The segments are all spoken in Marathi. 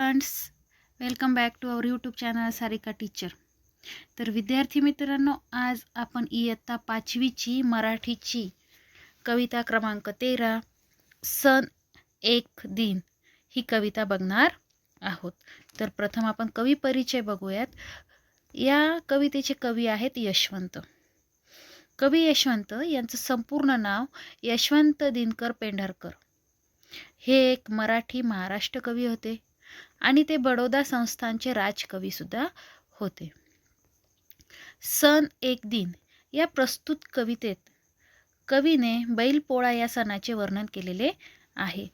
Friends welcome back to our YouTube channel Sarika teacher. तर विद्यार्थी मित्रांनो आज आपण इयत्ता पाचवीची मराठीची कविता क्रमांक तेरा सन एक दिन ही कविता बघणार आहोत. तर प्रथम आपण कवी परिचय बघूयात. या कवितेचे कवी आहेत यशवंत. कवी यशवंत यांचं संपूर्ण नाव यशवंत दिनकर पेंढारकर. हे एक मराठी महाराष्ट्र कवी होते. आणि ते बडोदा संस्थानचे राजकवीसुद्धा होते. सण एक दिन या प्रस्तुत कवितेत कवीने बैलपोळा या सणाचे वर्णन केलेले आहे.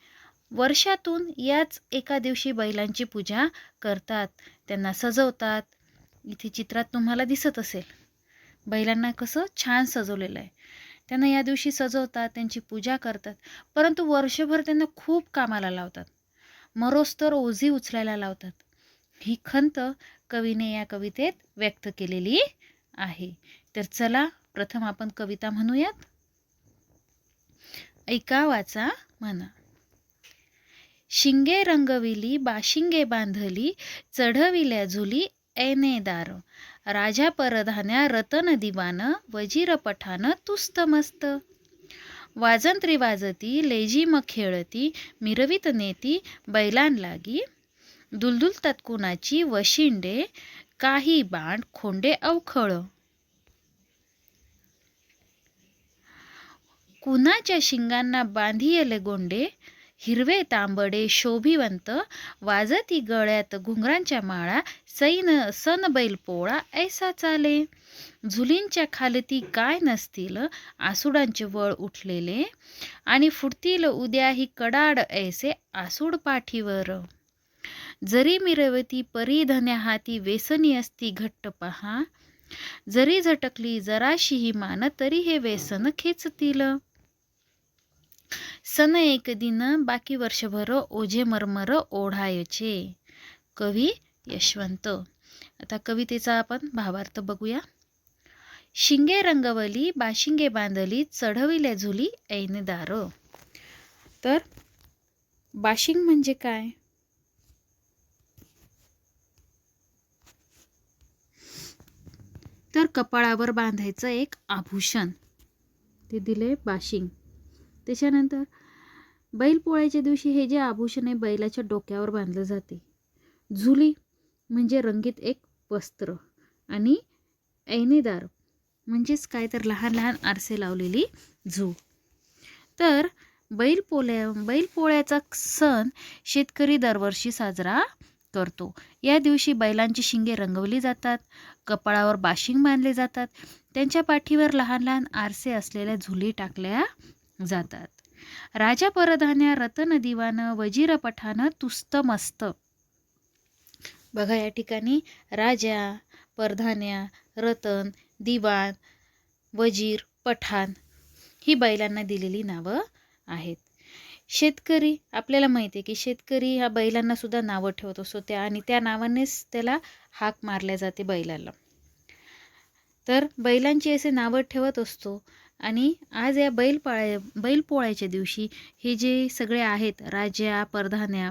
वर्षातून याच एका दिवशी बैलांची पूजा करतात त्यांना सजवतात. इथे चित्रात तुम्हाला दिसत असेल बैलांना कसं छान सजवलेलं आहे. त्यांना या दिवशी सजवतात त्यांची पूजा करतात परंतु वर्षभर त्यांना खूप कामाला लावतात. मरोस्तर ओझी उचलायला लावतात. ही खंत कवीने या कवितेत व्यक्त केलेली आहे. तर चला प्रथम आपण कविता म्हणूयात. ऐका वाचा म्हणा. शिंगे रंगविली बाशिंगे बांधली चढविल्या झुली ऐनेदार राजा परधान्या रतन दिवान वजीर पठान तुस्त मस्त. वाजंत्री वाजती लेझिम खेळती मिरवित नेती बैलान लागी. दुलदुल वशिंडे काही बाण खोंडे अवखळ. कुणाच्या शिंगांना बांधियले गोंडे? हिरवे तांबडे शोभिवंत वाजती गळ्यात घुंगरांच्या माळा सैन सन बैल पोळा ऐसा चाले. झुलींच्या खालती काय नसतील आसुडांचे वळ उठलेले. आणि फुटतील उद्या ही कडाड ऐसे आसूड पाठीवर. जरी मिरवती परिधन्या हाती वेसनी असती घट्ट पहा. जरी झटकली जराशी ही मान तरी हे व्यसन खेचतील. सन एक दिन बाकी वर्षभर ओझे मरमर ओढायचे. कवी यशवंत. आता कवितेचा आपण भावार्थ बघूया. शिंगे रंगवली बाशिंगे बांधली चढविल्या झुली ऐनदार तर बाशिंग म्हणजे काय? तर कपाळावर बांधायचं एक आभूषण. ते दिले बाशिंग. त्याच्यानंतर बैलपोळ्याच्या दिवशी हे जे आभूषण आहे बैलाच्या डोक्यावर बांधलं जाते. झुली म्हणजे रंगीत एक वस्त्र आणि ऐनेदार म्हणजेच काय तर लहान लहान आरसे लावलेली झू. तर बैलपोळ्या बैलपोळ्याचा सण शेतकरी दरवर्षी साजरा करतो. या दिवशी बैलांची शिंगे रंगवली जातात कपाळावर बाशिंग बांधले जातात. त्यांच्या पाठीवर लहान लहान आरसे असलेल्या झुली टाकल्या जातात. राजा परधान्या रतन दिवान वजीरपठानं तुस्त मस्त बघा या ठिकाणी राजा परधान्या रतन दिवाण वजीर पठाण ही बैलांना दिलेली नावं आहेत. शेतकरी आपल्याला माहिती आहे की शेतकरी ह्या बैलांना सुद्धा नावं ठेवत असतो त्या आणि त्या नावानेच त्याला हाक मारल्या जाते बैलाला. तर बैलांची असे नावं ठेवत असतो आणि आज या बैलपाळ्या बैलपोळ्याच्या दिवशी हे जे सगळे आहेत राजा परधान्या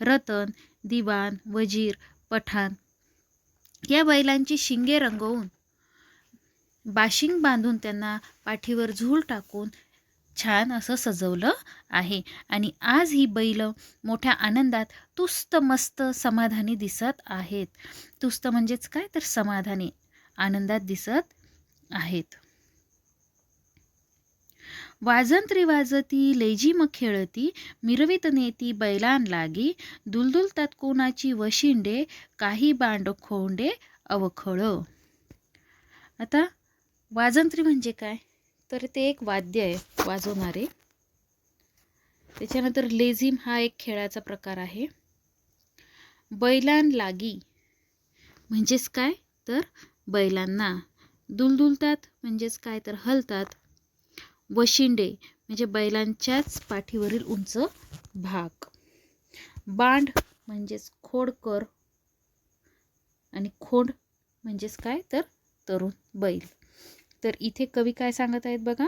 रतन दिवाण वजीर पठाण या बैलांची शिंगे रंगवून बाशिंग बांधून त्यांना पाठीवर झूल टाकून छान असं सजवलं आहे. आणि आज ही बैल मोठ्या आनंदात तुस्त मस्त समाधानी दिसत आहेत. तुस्त म्हणजेच काय? तर समाधानी आनंदात दिसत आहेत. वाजंत्री वाजती लेझिम खेळती मिरवित नेती बैलान लागी दुलदुलतात कोणाची वशिंडे काही बांड खोंडे अवखळ. आता वाजंत्री म्हणजे काय? तर ते एक वाद्य आहे वाजवणारे. त्याच्यानंतर लेझिम हा एक खेळाचा प्रकार आहे. बैलान लागी म्हणजेच काय? तर बैलांना. दुलदुलतात म्हणजेच काय? तर हलतात. वशिंडे म्हणजे बैलांच्याच पाठीवरील उंच भाग. बांड म्हणजेच खोडकर आणि खोंड म्हणजेच काय? तर तरुण बैल. तर इथे कवी काय सांगत आहेत बघा?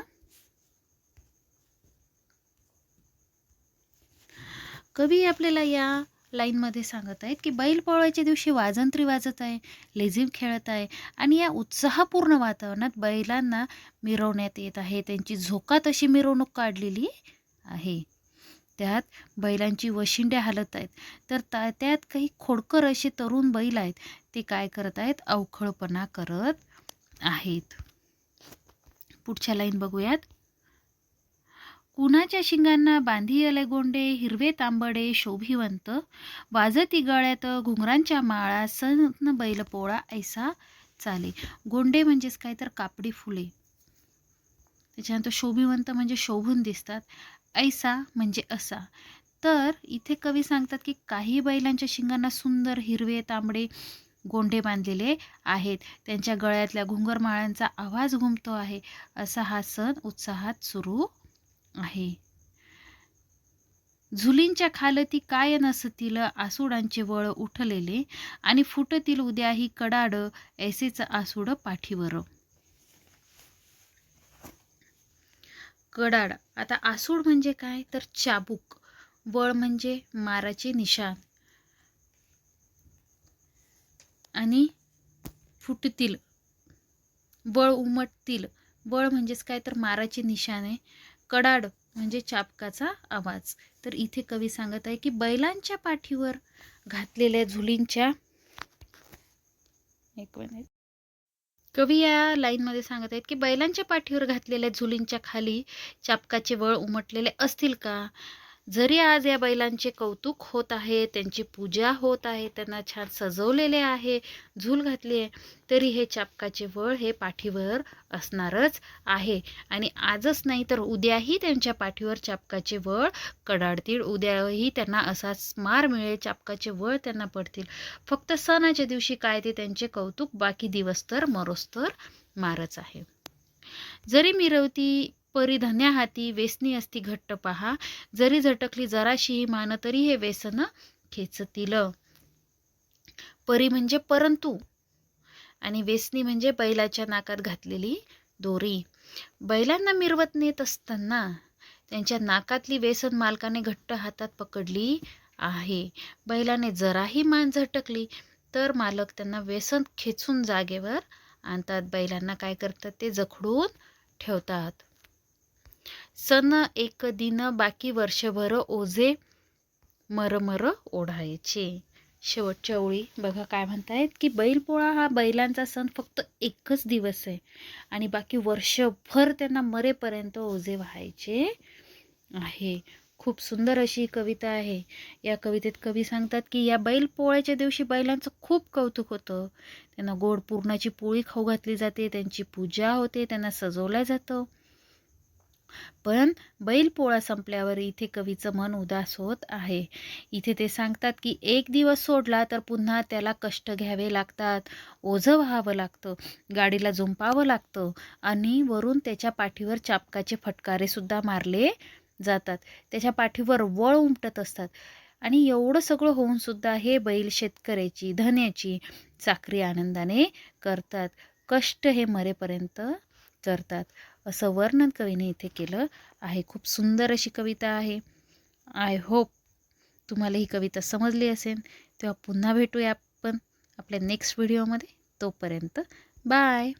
कवी आपल्याला या लाईनमध्ये सांगत आहेत की बैल पोळायच्या दिवशी वाजंत्री वाजत आहे लेझिम खेळत आहे आणि या उत्साहपूर्ण वातावरणात बैलांना मिरवण्यात येत आहे. त्यांची झोकात अशी मिरवणूक काढलेली आहे. त्यात बैलांची वशिंड्या हालत आहेत. तर त्या त्यात काही खोडकर असे तरुण बैल आहेत. ते काय करत आहेत? अवखळपणा करत आहेत. पुढच्या लाईन बघूयात. कुणाच्या शिंगांना बांधी आले गोंडे हिरवे तांबडे शोभिवंत वाजती गळ्यात घुंगरांच्या माळा सण बैलपोळा ऐसा चाले. गोंडे म्हणजेच काय तर कापडी फुले. त्याच्यानंतर शोभिवंत म्हणजे शोभून दिसतात ऐसा म्हणजे असा. तर इथे कवी सांगतात की काही बैलांच्या शिंगांना सुंदर हिरवे तांबडे गोंडे बांधलेले आहेत. त्यांच्या गळ्यातल्या घुंगरमाळांचा आवाज घुमतो आहे. असा हा सण उत्साहात सुरू आहे. झुलींच्या खालती काय नसतील आसुडांचे वळ उठलेले आणि फुटतील उद्याही कडाड ऐसेच आसूड पाठीवर. कडाड आता आसूड म्हणजे काय? तर चाबूक वळ म्हणजे माराचे निशाण. आणि फुटतील बळ उमटतील बळ म्हणजेच काय? तर माराचे निशाणे कडाड म्हणजे चापकाचा आवाज. तर इथे कवी सांगत आहे की बैलांच्या पाठीवर घातलेल्या झुलींच्या एक मिनिट कवी या लाईनमध्ये सांगत आहेत की बैलांच्या पाठीवर घातलेल्या झुलींच्या खाली चापकाचे वळ उमटलेले असतील का? जरी आज या बैलांचे कौतुक होत आहे त्यांची पूजा होत आहे त्यांना छान सजवलेले आहे झूल घातली आहे तरी हे चापकाचे वळ हे पाठीवर असणारच आहे. आणि आजच नाही तर उद्याही त्यांच्या पाठीवर चापकाचे वळ कडाडतील. उद्याही त्यांना असाच मार मिळेल चापकाचे वळ त्यांना पडतील. फक्त सणाच्या दिवशी काय ते त्यांचे कौतुक बाकी दिवस तर मरोस्तर मारच आहे. जरी मिरवती परिधन्या हाती वेसनी असती घट्ट पहा. जरी झटकली जराशीही मान तरी हे वेसन खेचतील. परी म्हणजे परंतु. आणि वेसनी म्हणजे बैलाच्या नाकात घातलेली दोरी. बैलांना मिरवत नेत असताना त्यांच्या नाकातली वेसन मालकाने घट्ट हातात पकडली आहे. बैलाने जराही मान झटकली तर मालक त्यांना वेसन खेचून जागेवर आणतात. बैलांना काय करतात ते जखडून ठेवतात. सन एक दिन बाकी वर्षभर ओझे मरमर ओढायचे. शेवटच्या ओळी बघा काय म्हणतायत की बैलपोळा हा बैलांचा सण फक्त एकच दिवस आहे आणि बाकी वर्षभर त्यांना मरेपर्यंत ओझे व्हायचे आहे. खूप सुंदर अशी कविता आहे. या कवितेत कवी सांगतात की या बैलपोळ्याच्या दिवशी बैलांचं खूप कौतुक होतं. त्यांना गोड पूर्णाची पोळी खाऊ घातली जाते त्यांची पूजा होते त्यांना सजवलं जातं. पण बैलपोळा संपल्यावर इथे कवीचं मन उदास होत आहे. इथे ते सांगतात की एक दिवस सोडला तर पुन्हा त्याला कष्ट घ्यावे लागतात. ओझं व्हावं लागतं. गाडीला झुंपावं लागतं. आणि वरून त्याच्या पाठीवर चापकाचे फटकारे सुद्धा मारले जातात. त्याच्या पाठीवर वळ उमटत असतात. आणि एवढं सगळं होऊन सुद्धा हे बैल शेतकऱ्याची धन्याची चाकरी आनंदाने करतात. कष्ट हे मरेपर्यंत करतात. असं वर्णन कवीने इथे केलं आहे. खूप सुंदर अशी कविता आहे. आय होप तुम्हाला ही कविता समजली असेल. तेव्हा पुन्हा भेटूया आपण आपल्या नेक्स्ट व्हिडिओमध्ये तोपर्यंत बाय